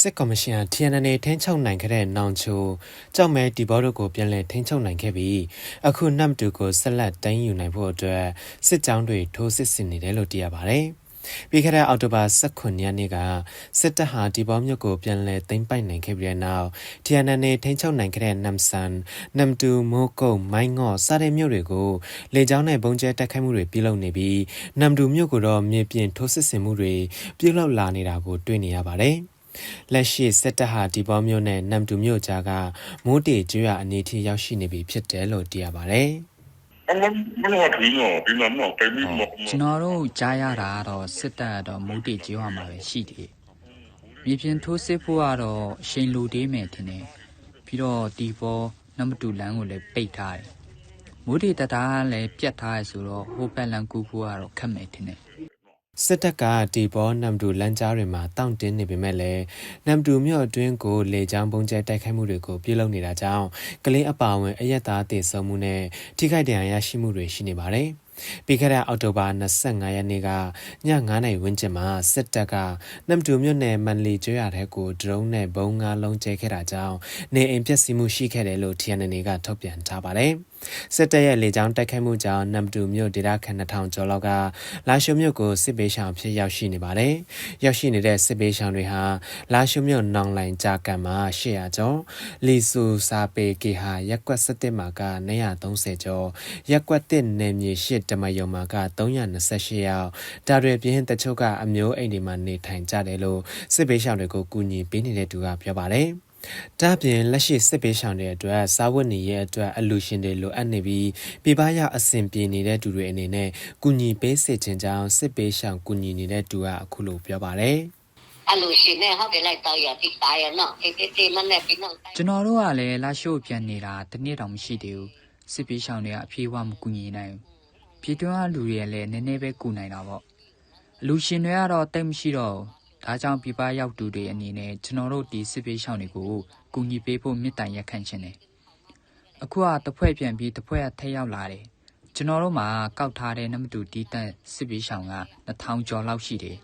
စစ်ကော်မရှင် TNN ထိန်းချုပ်နိုင်ခဲ့တဲ့နောင်ချိုကြောက်မဲဒီဘောတို့ကိုပြန်လည်ထိန်းချုပ်နိုင်ခဲ့ပြီးအခုနမ်တူကိုဆက်လက်တိုင်းယူနိုင်ဖို့အတွက်စစ်ကြောင်းတွေထိုးစစ်ဆင်နေတယ်လို့သိရပါတယ်။ပြီးခဲ့တဲ့အောက်တိုဘာ18ရက်နေ့ကစစ်တပ်ဟာဒီဘောမြို့ကိုပြန်လည်သိမ်းပိုက်နိုင်ခဲ့ပြီးတဲ့နောက် TNN ထိန်းချုပ်နိုင်ခဲ့တဲ့နမ်ဆန်နမ်တူမိုးကုတ်မိုင်းငေါ့စတဲ့မြို့တွေကိုလေကြောင်းနဲ့ပုံကျဲတိုက်ခိုက်မှုတွေပြုလုပ်နေပြီးနမ်တူမြို့ကိုတော့မြေပြင်ထိုးစစ်ဆင်မှုတွေပြုလုပ်လာနေတာကိုတွေ့နေရပါတယ်။ လက်ရှိစစ်တပ်ဟာဒီပေါမျိုးနဲ့နမ်တူမျိုးကြားကမိုးတေကျွရအနေထိရောက်ရှိနေပြီဖြစ်တယ်လို့သိရပါတယ်။အမမလာခင်းတော့ဒီမှာမတိုင်မီမကျွန်တော်တို့ကြားရတာကတော့စစ်တပ်ကတော့မုတ်တေကျေးရွာမှာပဲရှိတယ်။မြေပြင်ထိုးစစ်ဖို့ကတော့ရှိန်လူတေးမယ်ထင်တယ်။ပြီးတော့ဒီပေါ်နံပါတ်2လမ်းကိုလည်းပိတ်ထားတယ်။မိုးတေတတားလည်းပြတ်ထားရဆိုတော့ဟိုဘက်လမ်းကူဖို့ကတော့ခက်မယ်ထင်တယ်။ စစ်တပ်ကဒီဘောနမ်တူလမ်းကြားတွေမှာတောင့်တင်းနေပေမဲ့လည်းနမ်တူမြို့အတွင်းကိုလေကြောင်းပုံကျဲတိုက်ခိုက်မှုတွေကိုပြုလုပ်နေတာကြောင့်ကလေးအပါအဝင်အရက်သားတည်ဆုံမှုနဲ့ထိခိုက်ဒဏ်ရာရရှိမှုတွေရှိနေပါတယ်။ပြီးခဲ့တဲ့အောက်တိုဘာ25ရက်နေ့ကည9:00နာရီဝန်းကျင်မှာစစ်တပ်ကနမ်တူမြို့နယ်မန်လီကျွော်တဲ့ကိုဒရုန်းနဲ့ဘုံငါလုံးကျဲခဲ့တာကြောင့်နေအိမ်ပျက်စီးမှုရှိခဲ့တယ်လို့ TNN ကထုတ်ပြန်ထားပါတယ်။ စစ်တပ်ရဲ့လေကြောင်းတိုက်ခိုက်မှုကြောင့်နမ်တူမြို့ဒေသခံ2000ကျော်လောက်ကလာရှိုမြို့ကိုစစ်ပေးရှောင်ဖြစ်ရောက်ရှိနေပါတယ်။ရောက်ရှိနေတဲ့စစ်ပေးရှောင်တွေဟာလာရှိုမြို့နောင်လိုင်ကြာကန်မှာ800ကျော်လီဆူစာပေကေဟာရက်ကွက်17မှာက930ကျော်ရက်ကွက်1နယ်မြေ8တမယုံမှာက328ယောက်ဒါတွေပြင်းတချို့ကအမျိုးအိမ်တွေမှာနေထိုင်ကြတယ်လို့စစ်ပေးရှောင်တွေကိုကူညီပေးနေတဲ့သူကပြောပါတယ်။ ဒါပြင်လက်ရှိစစ်ပေးဆောင်တဲ့အတွက်စားဝတ်နေရဲ့အတွက်အလူရှင်တွေလိုအပ်နေပြီးပြပရအဆင်ပြေနေတဲ့သူတွေအနေနဲ့ကုညီပေးစေချင်ကြောင်းစစ်ပေးဆောင်ကုညီနေတဲ့သူကအခုလိုပြောပါတယ်အလိုရှင်နဲ့ဟုတ်တယ်လိုက်တော့ရတိတာရနော်အေးအေးတေးမနဲ့ပြီးတော့ကျွန်တော်တို့ကလည်းလာရှို့ပြန်နေတာတစ်နေ့တောင်မရှိသေးဘူးစစ်ပေးရှောင်းတွေကအပြေးဝမကူညီနိုင်ဘူးပြည်တွင်းကလူတွေလည်းနည်းနည်းပဲကူနိုင်တာပေါ့အလူရှင်တွေကတော့တိတ်မရှိတော့ဘူး ဒါကြောင့်ပြပရောက်သူတွေအနေနဲ့ကျွန်တော်တို့ဒီစစ်ပေးရှောင်းတွေကိုကူညီပေးဖို့မြစ်တိုင်ရက်ခန့်ခြင်းတယ်အခုကတစ်ဖွဲ့ပြန်ပြီးတစ်ဖွဲ့ကထက်ရောက်လာတယ်ကျွန်တော်တို့မှာကောက်ထားတဲ့နမတူတီးတန့်စစ်ပေးရှောင်းက2000ကျော်လောက်ရှိတယ်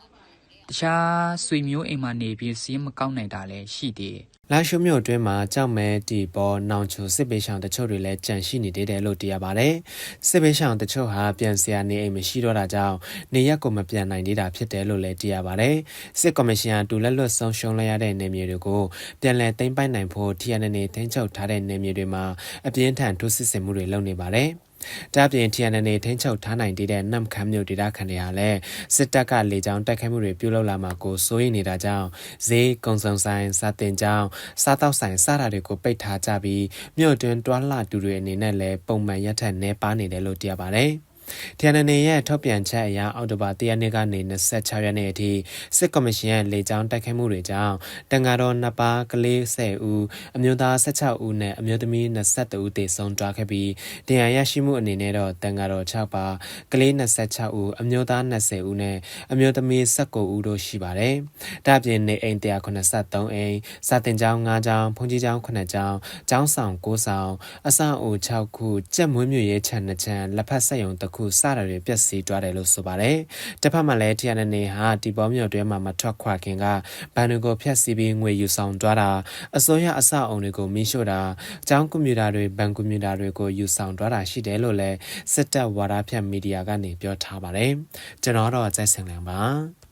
တခြားဆွေမျိုးအိမ်မှာနေပြီးစီးမကောက်နိုင်တာလည်းရှိသေးတယ်လာရှုမြို့အတွင်းမှာကြောက်မဲတီပေါ်နောင်ချိုစစ်ပေးဆောင်တချို့တွေလည်းကြန့်ရှိနေသေးတယ်လို့သိရပါတယ်။စစ်ပေးဆောင်တချို့ဟာပြန်စရာနေအိမ်မရှိတော့တာကြောင့်နေရက်ကိုမပြန်နိုင်သေးတာဖြစ်တယ်လို့လည်းသိရပါတယ်။စစ်ကော်မရှင်ကတူလက်လွတ်ဆုံးရှုံးလိုက်ရတဲ့နေမြေတွေကိုပြန်လည်သိမ်းပိုက်နိုင်ဖို့ TNN ထိန်းချုပ်ထားတဲ့နေမြေတွေမှာအပြင်းထန်ထိုးစစ်ဆင်မှုတွေလုပ်နေပါတယ်။ ဒါပြင် TNN ထိန်းချုပ်ထားနိုင်တဲ့နမ်ခမ်းမြို့ဒေသခံတွေဟာလည်းစစ်တပ်ကလေကြောင်းတိုက်ခိုက်မှုတွေပြုလုပ်လာမှာကိုစိုးရိမ်နေတာကြောင့်ဈေးကုံစုံဆိုင်စာတင်ကျောင်းစားတောက်ဆိုင်စတာတွေကိုပိတ်ထားကြပြီးမြို့တွင်တွာလာတူတွေအနေနဲ့လည်းပုံမှန်ရက်ထက်နှဲပါနေတယ်လို့သိရပါတယ်။ TNN ရဲ့ထုတ်ပြန်ချက်အရအောက်တိုဘာ၁ရက်နေ့ကနေ26ရက်နေ့အထိစစ်ကော်မရှင်ရဲ့လေကြောင်းတိုက်ခိုက်မှုတွေကြောင့်တန်ဃာတော်နှစ်ပါးကလေး10ဦးအမျိုးသား16ဦးနဲ့အမျိုးသမီး22ဦးသေဆုံးသွားခဲ့ပြီးတရားရရှိမှုအနေနဲ့တော့တန်ဃာတော်6ပါးကလေး26ဦးအမျိုးသား20ဦးနဲ့အမျိုးသမီး19ဦးတို့ရှိပါတယ်။ဒါ့အပြင်နေအိမ်183အိမ်စာတင်ကျောင်း5ကျောင်းဘုန်းကြီးကျောင်း9ကျောင်းကျောင်းဆောင်9ဆောင်အဆောက်အဦ6ခုကြက်မွေးမြူရေးခြံ2ခြံလက်ဖက်ဆက်ယုံတစ်ခုစတာတွေပျက်စီးသွားတယ်လို့ဆိုပါတယ်။တစ်ဖက်မှာလည်း TNN ဟာဒီပေါ်မြို့တွဲမှာမထွက်ခွာခင်ကဘဏ်တွေကိုဖျက်ဆီးပြီးငွေယူဆောင်သွားတာအစိုးရအဆောက်အုံတွေကိုမီးရှို့တာအကြောင်းကွန်ပျူတာတွေဘဏ်ကွန်ပျူတာတွေကိုယူဆောင်သွားတာရှိတယ်လို့လည်းစစ်တပ်ဝါဒဖြန့်မီဒီယာကနေပြောထားပါတယ်။ကျွန်တော်တော့ကျိုင်းစင်လန်ပါ။